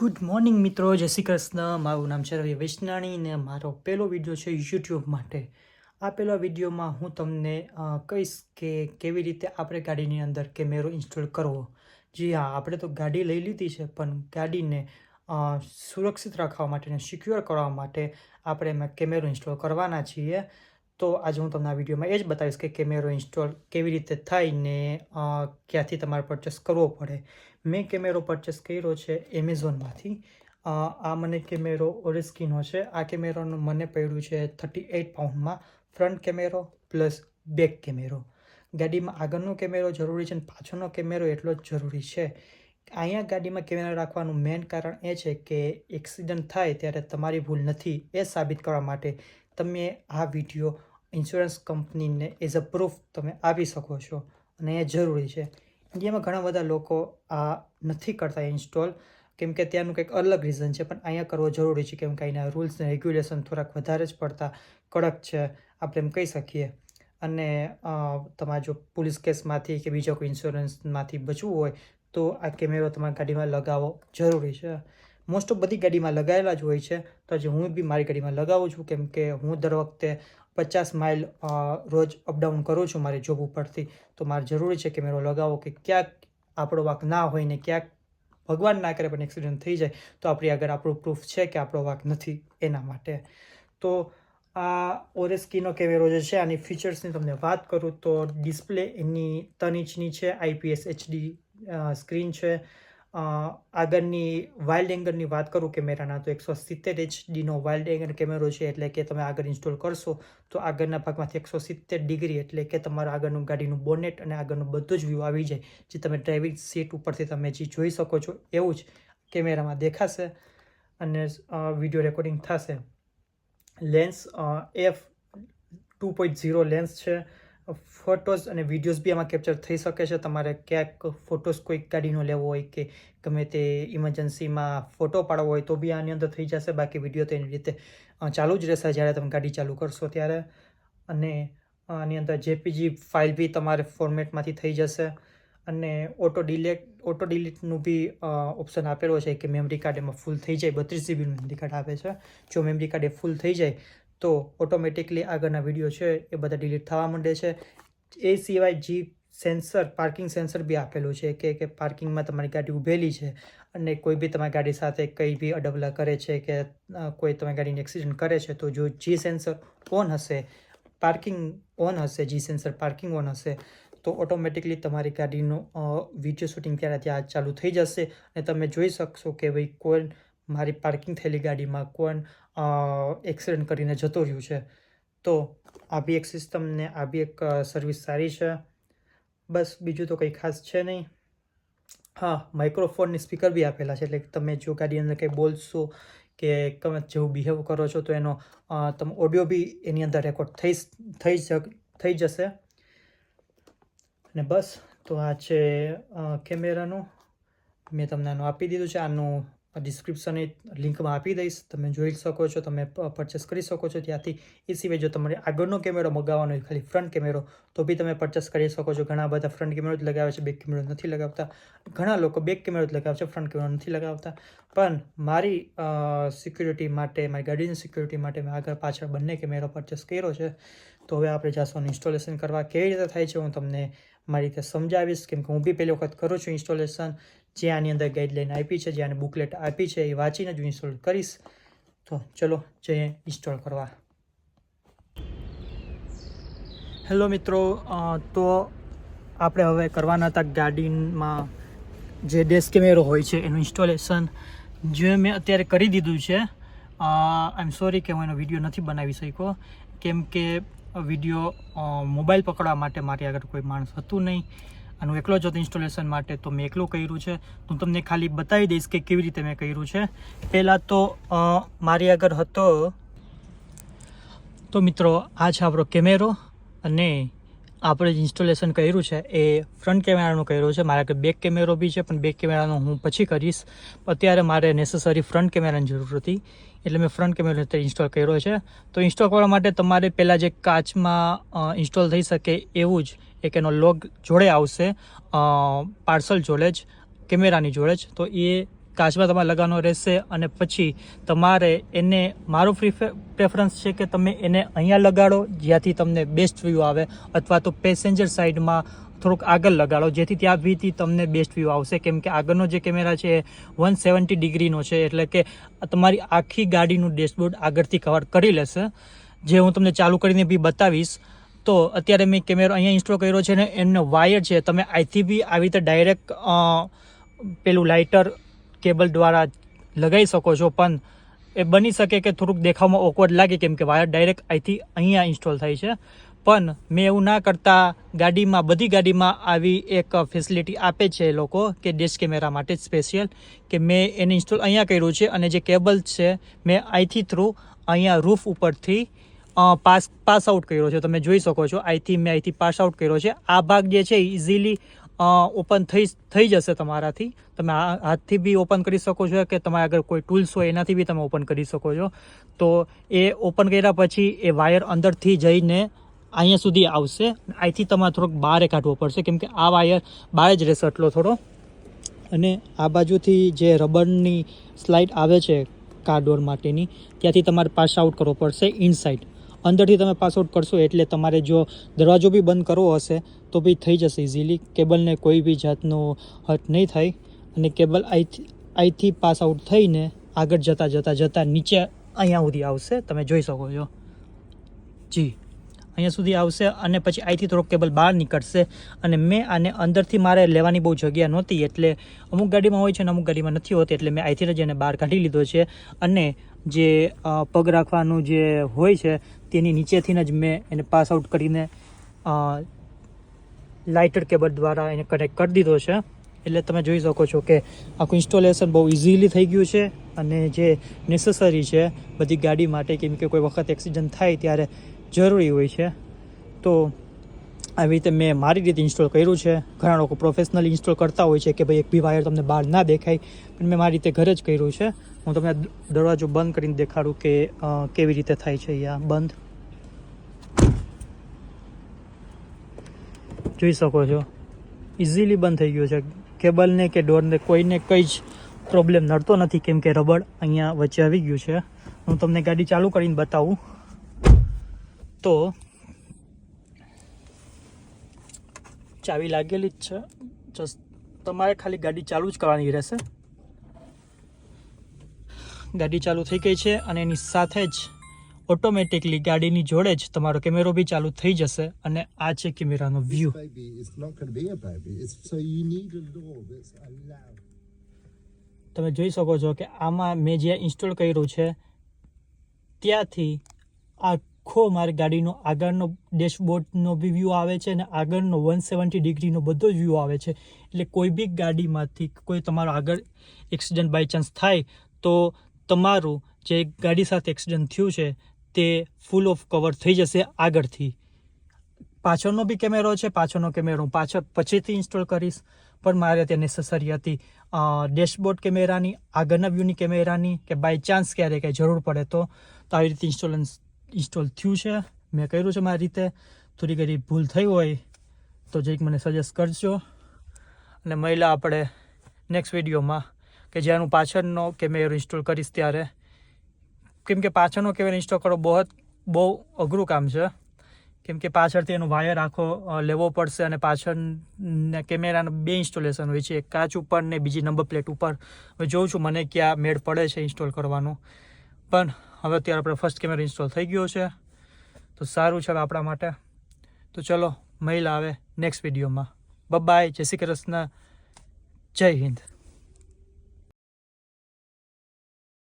Good morning મિત્રો. જય શ્રી કૃષ્ણ. મારું નામ છે રવિ વૈષ્ણાણી ને મારો પહેલો વીડિયો છે યુટ્યુબ માટે. આ પહેલા વિડીયોમાં હું તમને કહીશ કે કેવી રીતે આપણે ગાડીની અંદર કેમેરો ઇન્સ્ટોલ કરવો. જી હા, આપણે તો ગાડી લઈ લીધી છે, પણ ગાડીને સુરક્ષિત રાખવા માટે અને સિક્યોર કરવા માટે આપણે એમાં કેમેરો ઇન્સ્ટોલ કરવાના છીએ. તો આજે હું તમને આ વિડીયોમાં એ જ બતાવીશ કે કેમેરો ઇન્સ્ટોલ કેવી રીતે થાય ને ક્યાંથી તમારે પરચેસ કરવો પડે. મેં કેમેરો પરચેસ કર્યો છે એમેઝોનમાંથી. આ મને કેમેરો ઓરિસ્કીનો છે. આ કેમેરાનું મને પડ્યું છે થર્ટી એઇટ પાઉન્ડમાં. ફ્રન્ટ કેમેરો પ્લસ બેક કેમેરો. ગાડીમાં આગળનો કેમેરો જરૂરી છે અને પાછળનો કેમેરો એટલો જ જરૂરી છે. અહીંયા ગાડીમાં કેમેરા રાખવાનું મેઇન કારણ એ છે કે એક્સિડન્ટ થાય ત્યારે તમારી ભૂલ નથી એ સાબિત કરવા માટે તમે આ વીડિયો ઇન્સ્યોરન્સ કંપનીને એઝ અ પ્રૂફ તમે આપી શકો છો. અને એ જરૂરી છે. ઇન્ડિયામાં ઘણા બધા લોકો આ નથી કરતા ઇન્સ્ટોલ કેમ કે ત્યાંનું કંઈક અલગ રીઝન છે, પણ અહીંયા કરવો જરૂરી છે, કેમ કે અહીંના રૂલ્સ ને રેગ્યુલેશન થોડાક વધારે જ પડતા કડક છે, આપણે એમ કહી શકીએ. અને તમારે જો પોલીસ કેસમાંથી કે બીજા કોઈ ઇન્સ્યોરન્સમાંથી બચવું હોય, તો આ કેમેરો તમારી ગાડીમાં લગાવવો જરૂરી છે. મોસ્ટ ઓફ બધી ગાડીમાં લગાવેલા જ હોય છે, તો આજે હું બી મારી ગાડીમાં લગાવું છું, કેમ કે હું દર વખતે પચાસ માઇલ રોજ અપડાઉન કરું છું મારી જોબ ઉપરથી. તો મારે જરૂરી છે કેમેરો લગાવો કે ક્યાંક આપણો વાંક ના હોય ને ક્યાંક ભગવાન ના કરે પણ એક્સિડન્ટ થઈ જાય, તો આપણી આગળ આપણું પ્રૂફ છે કે આપણો વાંક નથી એના માટે. તો આ ઓરેસ્કીનો કેમેરો જે છે, આની ફીચર્સની તમને વાત કરું તો ડિસ્પ્લે એની ત્રણ ઇંચની છે આઈપીએસ એચડી સ્ક્રીન છે આગળની વાઇલ્ડ એંગલની વાત કરું કેમેરાના તો એકસો સિત્તેર એચડીનો વાઇલ્ડ એંગલ કેમેરો છે એટલે કે તમે આગળ ઇન્સ્ટોલ કરશો, તો આગળના ભાગમાંથી એકસો સિત્તેર ડિગ્રી એટલે કે તમારા આગળનું ગાડીનું બોનેટ અને આગળનું બધું જ વ્યૂ આવી જાય, જે તમે ડ્રાઇવિંગ સીટ ઉપરથી તમે જે જોઈ શકો છો એવું જ કેમેરામાં દેખાશે અને વીડિયો રેકોર્ડિંગ થશે. Lens F two point zero lens છે. ફોટોઝ અને વિડીયોઝ બી આમાં કેપ્ચર થઈ શકે છે. તમારે ક્યાંક ફોટોઝ કોઈક ગાડીનો લેવો હોય કે ગમે તે ઇમરજન્સીમાં ફોટો પાડવો હોય તો બી આની અંદર થઈ જશે. બાકી વીડિયો તો એની રીતે ચાલુ જ રહેશે જ્યારે તમે ગાડી ચાલુ કરશો ત્યારે. અને આની અંદર જેપીજી ફાઇલ બી તમારે ફોર્મેટમાંથી થઈ જશે. અને ઓટો ડિલેટ ઓટો ડિલીટનું બી ઓપ્શન આપેલો છે કે મેમરી કાર્ડ એમાં ફૂલ થઈ જાય. બત્રીસ જીબીનું મેમરી કાર્ડ આપે છે. જો મેમરી કાર્ડ એ ફૂલ થઈ જાય તો ઓટોમેટિકલી આગળના વીડિયો છે એ બધા ડિલીટ થવા માંડે છે. એ સિવાય જી સેન્સર પાર્કિંગ સેન્સર બી આપેલું છે કે કે પાર્કિંગમાં તમારી ગાડી ઊભેલી છે અને કોઈ બી તમારી ગાડી સાથે કંઈ બી અડબલા કરે છે કે કોઈ તમારી ગાડીને એક્સિડન્ટ કરે છે, તો જો જી સેન્સર ઓન હશે પાર્કિંગ ઓન હશે જી સેન્સર પાર્કિંગ ઓન હશે, તો ઓટોમેટિકલી તમારી ગાડીનું વીડિયો શૂટિંગ ત્યારે ત્યાં ચાલુ થઈ જશે અને તમે જોઈ શકશો કે ભાઈ કોણ મારી પાર્કિંગ થયેલી ગાડીમાં કોણ એક્સિડન્ટ કરીને જતો રહ્યું છે. તો આ બી એક સિસ્ટમ ને, આ બી એક સર્વિસ સારી છે. બસ બીજું તો કંઈ ખાસ છે નહીં. હા માઇક્રોફોનની સ્પીકર બી આપેલા છે, એટલે તમે જો ગાડી અંદર કંઈ બોલશો કે તમે જેવું બિહેવ કરો છો, તો એનો તમે ઓડિયો બી એની અંદર રેકોર્ડ થઈ થઈ જ થઈ જશે. અને બસ, તો આ છે કેમેરાનું. મેં તમને આનું આપી દીધું છે, આનું ડિસ્ક્રિપ્શન લિંકમાં આપી દઈશ. તમે જોઈ શકો છો, તમે પરચેસ કરી શકો છો. ત્યાંથી એ સિવાય જો તમારે આગળનો કેમેરો મગાવવાનો હોય, ખાલી ફ્રન્ટ કેમેરો તો બી તમે પરચેસ કરી શકો છો. ઘણા બધા ફ્રન્ટ કેમેરો જ લગાવે છે બેક કેમેરો નથી લગાવતા. ઘણા લોકો બેક કેમેરો જ લગાવે છે ફ્રન્ટ કેમેરો નથી લગાવતા. પણ મારી સિક્યુરિટી માટે, મારી ગાડીની સિક્યુરિટી માટે મેં આગળ પાછળ બંને કેમેરો પરચેસ કર્યો છે. તો હવે આપણે જાસોનું ઇન્સ્ટોલેશન કરવા. કેવી રીતે થાય છે હું તમને મારી રીતે સમજાવીશ. કેમ કે હું બી પહેલી વખત કરું છું ઇન્સ્ટોલેશન જે આની અંદર ગાઈડલાઇન આપી છે, જે આને બુકલેટ આપી છે, એ વાંચીને જ ઇન્સ્ટોલ કરીશ. તો ચલો જઈએ ઇન્સ્ટોલ કરવા. હેલો મિત્રો તો આપણે હવે કરવાના હતા ગાડીમાં જે ડેસ્ક કેમેરો હોય છે, એનું ઇન્સ્ટોલેશન જે મેં અત્યારે કરી દીધું છે આઈ એમ સોરી કે હું એનો વીડિયો નથી બનાવી શક્યો. કેમ કે વીડિયો મોબાઈલ પકડવા માટે મારી આગળ કોઈ માણસ હતું નહીં. હું એકલો જ ઇન્સ્ટોલેશન માટે, તો મેં એકલું કર્યું છે. હું તમને ખાલી બતાવી દઈશ કે કેવી રીતે મેં કર્યું છે. પહેલાં તો મારી આગળ હતો. તો મિત્રો, આ છે આપણો કેમેરો અને આપણે જે ઇન્સ્ટોલેશન કર્યું છે એ ફ્રન્ટ કેમેરાનું કર્યું છે. મારા આગળ બેક કેમેરો બી છે, પણ બેક કેમેરાનો હું પછી કરીશ. અત્યારે મારે નેસેસરી ફ્રન્ટ કેમેરાની જરૂર હતી, એટલે મેં ફ્રન્ટ કેમેરો અત્યારે ઇન્સ્ટોલ કર્યો છે. તો ઇન્સ્ટોલ કરવા માટે તમારે પહેલાં જે કાચમાં ઇન્સ્ટોલ થઈ શકે એવું જ એક એનો લોગ જોડે આવશે પાર્સલ જોડે જ, કેમેરાની જોડે જ. તો એ કાચમાં તમારે લગાવવાનો રહેશે અને પછી તમારે એને, મારું પ્રેફરન્સ છે કે તમે એને અહીંયા લગાડો, જ્યાંથી તમને બેસ્ટ વ્યૂ આવે, અથવા તો પેસેન્જર સાઈડમાં થોડુંક આગળ લગાડો, જેથી ત્યાં બીથી તમને બેસ્ટ વ્યૂ આવશે. કેમ કે આગળનો જે કેમેરા છે એ વન સેવન્ટી ડિગ્રીનો છે, એટલે કે તમારી આખી ગાડીનું ડેશબોર્ડ આગળથી કવર કરી લેશે. જે હું તમને ચાલુ કરીને બી બતાવીશ તો અત્યારે મેં કેમેરો અહીંયા ઇન્સ્ટોલ કર્યો છે ને એનો વાયર છે. તમે અહીંથી બી આવી રીતે ડાયરેક્ટ પેલું લાઇટર કેબલ દ્વારા લગાવી શકો છો. પણ એ બની શકે કે થોડુંક દેખાવમાં ઓકવર્ડ લાગે કેમ કે વાયર ડાયરેક્ટ અહીંથી અહીંયા ઇન્સ્ટોલ થાય છે. પણ મેં એવું ના કરતા ગાડીમાં, બધી ગાડીમાં આવી એક ફેસિલિટી આપે છે એ લોકો કે ડેશ કેમેરા માટે સ્પેશિયલ કે મેં એને ઇન્સ્ટોલ અહીંયા કર્યું છે અને જે કેબલ છે, મેં અહીંથી થ્રુ અહીંયા રૂફ ઉપરથી પાસ પાસ આઉટ કર્યો છે. તમે જોઈ શકો છો. અહીંથી મેં અહીંથી પાસ આઉટ કર્યો છે. આ ભાગ જે છે ઇઝીલી ઓપન થઈ થઈ જશે તમારાથી. તમે હાથથી બી ઓપન કરી શકો છો કે તમારે આગળ કોઈ ટૂલ્સ હોય, એનાથી બી તમે ઓપન કરી શકો છો. તો એ ઓપન કર્યા પછી એ વાયર અંદરથી જઈને અહીંયા સુધી આવશે. અહીંથી તમારે થોડોક બહાર કાઢવો પડશે. કેમ કે આ વાયર બહાર જ રહેશે એટલો થોડો. અને આ બાજુથી જે રબરની સ્લાઇડ આવે છે કાર ડોર માટેની, ત્યાંથી તમારે પાસ આઉટ કરવો પડશે ઇનસાઇડ અંદરથી તમે પાસઆઉટ કરશો એટલે તમારે જો દરવાજો બી બંધ કરવો હશે, તો બી થઈ જશે ઇઝીલી કેબલને કોઈ બી જાતનો હટ નહીં થાય. અને કેબલ અહીંથી પાસ આઉટ થઈને આગળ જતાં જતાં જતાં નીચે અહીંયા સુધી આવશે. તમે જોઈ શકો છો. જી. અહીંયા સુધી આવશે અને પછી અહીંથી થોડોક કેબલ બહાર નીકળશે. અને મેં આને અંદરથી મારે લેવાની બહુ જગ્યા નહોતી એટલે અમુક ગાડીમાં હોય છે અને અમુક ગાડીમાં નથી હોતી એટલે મેં અહીંથી જ એને બહાર કાઢી લીધો છે. અને જે પગ રાખવાનું જે હોય છે, તેની નીચેથી જ મેં એને પાસ આઉટ કરીને લાઇટર કેબલ દ્વારા એને કનેક્ટ કરી દીધો છે. એટલે તમે જોઈ શકો છો કે આખું ઇન્સ્ટોલેશન બહુ ઇઝીલી થઈ ગયું છે અને જે નેસેસરી છે, બધી ગાડી માટે કેમ કે કોઈ વખત એક્સિડન્ટ થાય ત્યારે જરૂરી હોય છે. તો આવી રીતે મેં મારી રીતે ઇન્સ્ટોલ કર્યું છે. ઘણા લોકો પ્રોફેશનલી ઇન્સ્ટોલ કરતા હોય છે કે ભાઈ એક બી વાયર તમને બહાર ના દેખાય. પણ મેં મારી રીતે ઘરે જ કર્યું છે. હું તમને દરવાજો બંધ કરીને દેખાડું કે કેવી રીતે થાય છે અહીંયા બંધ. જોઈ શકો છો. ઇઝીલી બંધ થઈ ગયું છે. કેબલને કે ડોરને કોઈને કંઈ જ પ્રોબ્લેમ નડતો નથી. કેમ કે રબડ અહીંયા વચ્ચે આવી ગયું છે. હું તમને ગાડી ચાલુ કરીને બતાવું. તો ચાવી લાગેલી જ છે. જસ્ટ તમારે ખાલી ગાડી ચાલુ જ કરવાની રહેશે. ગાડી ચાલુ થઈ ગઈ છે અને એની સાથે જ ઓટોમેટિકલી ગાડીની જોડે જ તમારો કેમેરો બી ચાલુ થઈ જશે અને આ છે કેમેરાનો વ્યૂ. તમે જોઈ શકો છો કે આમાં મેં જે ઇન્સ્ટોલ કર્યું છે ત્યાંથી આખો મારી ગાડીનો, આગળનો ડેશબોર્ડનો બી વ્યૂ આવે છે અને આગળનો વન સેવન્ટી ડિગ્રીનો બધો જ વ્યૂ આવે છે. એટલે કોઈ બી ગાડીમાંથી કોઈ તમારો આગળ એક્સિડન્ટ બાય ચાન્સ થાય, તો તમારું જે ગાડી સાથે એક્સિડન્ટ થયું છે, તે ફૂલ ઓફ કવર થઈ જશે આગળથી. પાછળનો બી કેમેરો છે, પાછળનો કેમેરો હું પાછળ પછીથી ઇન્સ્ટોલ કરીશ, પણ મારે તે નેસેસરી હતી ડેશબોર્ડ કેમેરાની, આગળના વ્યૂની કેમેરાની, કે બાય ચાન્સ ક્યારે કંઈ જરૂર પડે તો આવી રીતે ઇન્સ્ટોલન્સ ઇન્સ્ટોલ થયું છે. મેં કર્યું છે મારી રીતે. થોડી ઘણી ભૂલ થઈ હોય તો જરીક મને સજેસ્ટ કરજો. અને મહિલા આપણે નેક્સ્ટ વિડીયોમાં કે હું પાછળનો કેમેરો ઇન્સ્ટોલ કરીશ ત્યારે. કેમ કે પાછળનો કેમેરો ઇન્સ્ટોલ કરવો બહુ બહુ અઘરું કામ છે. કેમ કે પાછળથી એનો વાયર આખો લેવો પડશે અને પાછળ કેમેરાના બે ઇન્સ્ટોલેશન હોય છે. એક કાચ ઉપર ને બીજી નંબર પ્લેટ ઉપર. હવે જોઉં છું મને ક્યાં મેળ પડે છે ઇન્સ્ટોલ કરવાનું. પણ હવે અત્યારે આપણે ફર્સ્ટ કેમેરો ઇન્સ્ટોલ થઈ ગયો છે. તો સારું છે આપણા માટે. તો ચલો મહિલા આવે નેક્સ્ટ વિડીયોમાં બાય જય શ્રી કૃષ્ણ. જય હિન્દ.